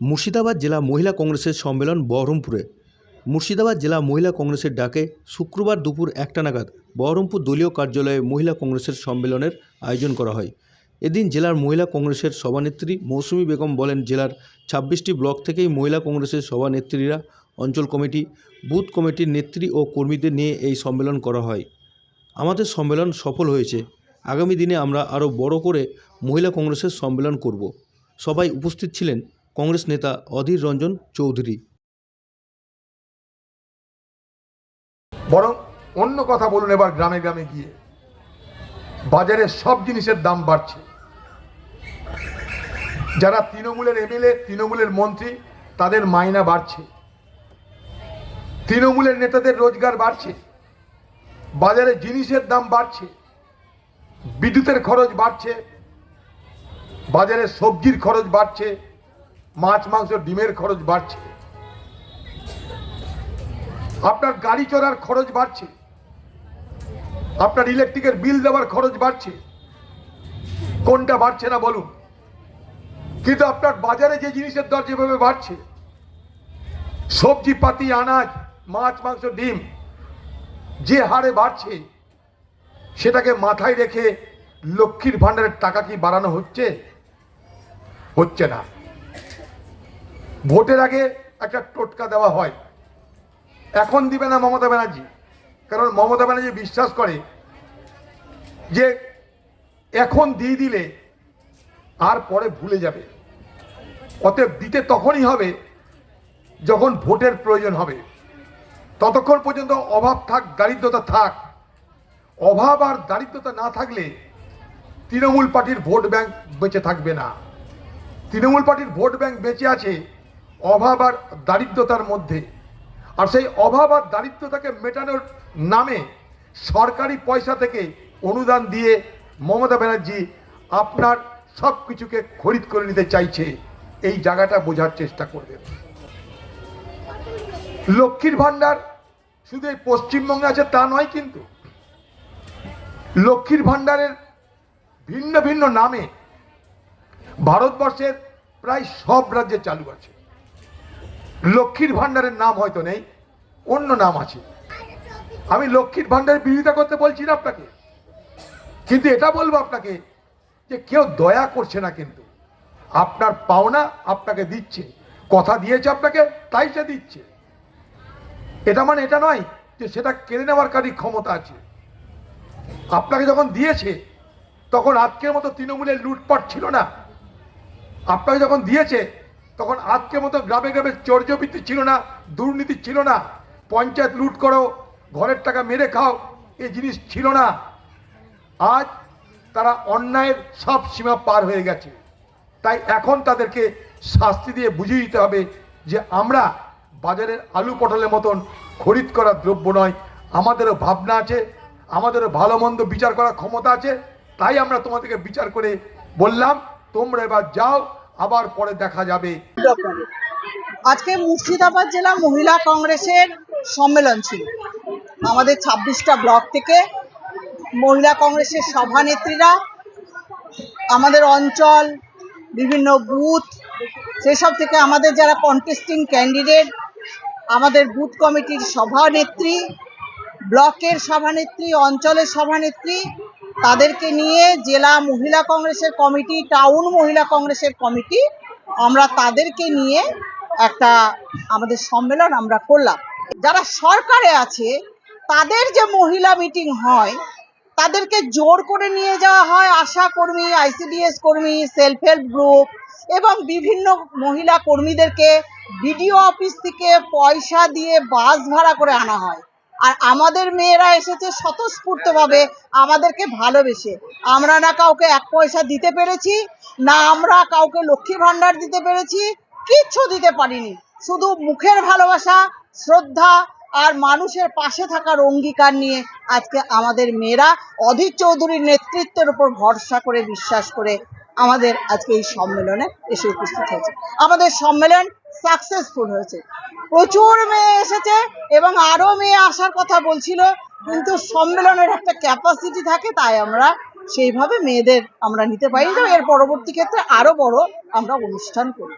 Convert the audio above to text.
মুর্শিদাবাদ জেলা মহিলা কংগ্রেসের সম্মেলন বহরমপুরে। মুর্শিদাবাদ জেলা মহিলা কংগ্রেসের ডাকে শুক্রবার দুপুর একটা নাগাদ বহরমপুর দলীয় কার্যালয়ে মহিলা কংগ্রেসের সম্মেলনের আয়োজন করা হয়। এদিন জেলার মহিলা কংগ্রেসের সভানেত্রী মৌসুমী বেগম বলেন, জেলার ছাব্বিশটি ব্লক থেকেই মহিলা কংগ্রেসের সভানেত্রীরা অঞ্চল কমিটি, বুথ কমিটির নেত্রী ও কর্মীদের নিয়ে এই সম্মেলন করা হয়। আমাদের সম্মেলন সফল হয়েছে। আগামী দিনে আমরা আরও বড় করে মহিলা কংগ্রেসের সম্মেলন করব। সবাই উপস্থিত ছিলেন। কংগ্রেস নেতা অধীর রঞ্জন চৌধুরী। বরং অন্য কথা বলুন এবার গ্রামে গ্রামে গিয়ে। বাজারে সব জিনিসের দাম বাড়ছে। যারা তৃণমূলের এমএলএ, তৃণমূলের মন্ত্রী, তাদের মাইনা বাড়ছে। তৃণমূলের নেতাদের রোজগার বাড়ছে। বাজারে জিনিসের দাম বাড়ছে। বিদ্যুতের খরচ বাড়ছে। বাজারে সবজির খরচ বাড়ছে। মাছ, মাংস, ডিমের খরচ বাড়ছে। আপনার গাড়ি চড়ার খরচ বাড়ছে। আপনার ইলেকট্রিকের বিল দেওয়ার খরচ বাড়ছে। কোনটা বাড়ছে না বলুন। কিন্তু আপনার বাজারে যে জিনিসের দর যেভাবে বাড়ছে সবজি পাতি আনাজ, মাছ, মাংস, ডিম, যে হারে বাড়ছে, সেটাকে মাথায় রেখে লক্ষ্মীর ভাণ্ডারের টাকা কি বাড়ানো হচ্ছে? হচ্ছে না। ভোটের আগে একটা টোটকা দেওয়া হয়। এখন দিবে না মমতা ব্যানার্জি। কারণ মমতা ব্যানার্জি বিশ্বাস করে যে এখন দিয়ে দিলে আর পরে ভুলে যাবে। অতএব দিতে তখনই হবে যখন ভোটের প্রয়োজন হবে। ততক্ষণ পর্যন্ত অভাব থাক, দারিদ্রতা থাক। অভাব আর দারিদ্রতা না থাকলে তৃণমূল পার্টির ভোট ব্যাংক বেঁচে থাকবে না। তৃণমূল পার্টির ভোট ব্যাংক বেঁচে আছে অভাব আর দারিদ্রতার মধ্যে। আর সেই অভাব আর দারিদ্রতাকে মেটানোর নামে সরকারি পয়সা থেকে অনুদান দিয়ে মমতা ব্যানার্জি আপনার সব কিছুকে খরিদ করে নিতে চাইছে। এই জায়গাটা বোঝার চেষ্টা করবেন লক্ষ্মীর ভাণ্ডার শুধু এই পশ্চিমবঙ্গে আছে তা নয় কিন্তু লক্ষ্মীর ভাণ্ডারের ভিন্ন ভিন্ন নামে ভারতবর্ষের প্রায় সব রাজ্যে চালু আছে। লক্ষ্মীর ভাণ্ডারের নাম হয়তো নেই, অন্য নাম আছে। আমি লক্ষ্মীর ভাণ্ডারের বিরোধিতা করতে বলছি না আপনাকে। কিন্তু এটা বলব আপনাকে যে কেউ দয়া করছে না কিন্তু। আপনার পাওনা আপনাকে দিচ্ছে। কথা দিয়েছে আপনাকে, তাই সে দিচ্ছে। এটা মানে এটা নয় যে সেটা কেড়ে নেওয়ার কারী ক্ষমতা আছে। আপনাকে যখন দিয়েছে, তখন আজকের মতো তৃণমূলের লুটপাট ছিল না। আপনাকে যখন দিয়েছে তখন আজকের মতো গ্রামে গ্রামে চর্যবৃত্তি ছিল না, দুর্নীতি ছিল না। পঞ্চায়েত লুট করো, ঘরের টাকা মেরে খাও এই জিনিস ছিল না। আজ তারা অন্যায়ের সব সীমা পার হয়ে গেছে। তাই এখন তাদেরকে শাস্তি দিয়ে বুঝিয়ে দিতে হবে যে আমরা বাজারের আলু পটলের মতন খরিদ করা দ্রব্য নয়, আমাদেরও ভাবনা আছে, আমাদেরও ভালো মন্দ বিচার করার ক্ষমতা আছে, তাই আমরা তোমাদেরকে বিচার করে বললাম, তোমরা এবার যাও আবার পরে দেখা যাবে। আজকে মুর্শিদাবাদ জেলা মহিলা কংগ্রেসের সম্মেলন ছিল। আমাদের ছাব্বিশটা ব্লক থেকে মহিলা কংগ্রেসের সভানেত্রীরা, আমাদের অঞ্চল, বিভিন্ন বুথ, সেসব থেকে আমাদের যারা কন্টেস্টিং ক্যান্ডিডেট আমাদের বুথ কমিটির সভানেত্রী, ব্লকের সভানেত্রী, অঞ্চলের সভানেত্রী তাদেরকে নিয়ে জেলা মহিলা কংগ্রেসের কমিটি, টাউন মহিলা কংগ্রেসের কমিটি, আমরা তাদেরকে নিয়ে একটা আমাদের সম্মেলন আমরা করলাম। যারা সরকারে আছে, তাদের যে মহিলা মিটিং হয়, তাদেরকে জোর করে নিয়ে যাওয়া হয় আশা কর্মী, আইসিডিএস কর্মী, সেলফ হেল্প গ্রুপ এবং বিভিন্ন মহিলা কর্মীদেরকে বিডিও অফিস থেকে পয়সা দিয়ে বাস ভাড়া করে আনা হয়। আর আমাদের মেয়েরা এসেছে স্বতঃস্ফূর্তভাবে আমাদেরকে ভালোবেসে। আমরা না কাউকে এক পয়সা দিতে পেরেছি, না আমরা কাউকে লক্ষ্মী ভাণ্ডার দিতে পেরেছি, কিচ্ছু দিতে পারিনি। শুধু মুখের ভালোবাসা, শ্রদ্ধা আর মানুষের পাশে থাকার অঙ্গীকার নিয়ে আজকে আমাদের মেয়েরা অধীর চৌধুরীর নেতৃত্বের উপর ভরসা করে, বিশ্বাস করে আমাদের আজকে এই সম্মেলনে এসে উপস্থিত হয়েছে। আমাদের সম্মেলন সাকসেসফুল হয়েছে। প্রচুর মেয়ে এসেছে এবং আরও মেয়ে আসার কথা বলছিল, কিন্তু সম্মেলনের একটা ক্যাপাসিটি থাকে, তাই আমরা সেইভাবে মেয়েদের আমরা নিতে পারি। তো এর পরবর্তী ক্ষেত্রে আরও বড় আমরা অনুষ্ঠান করি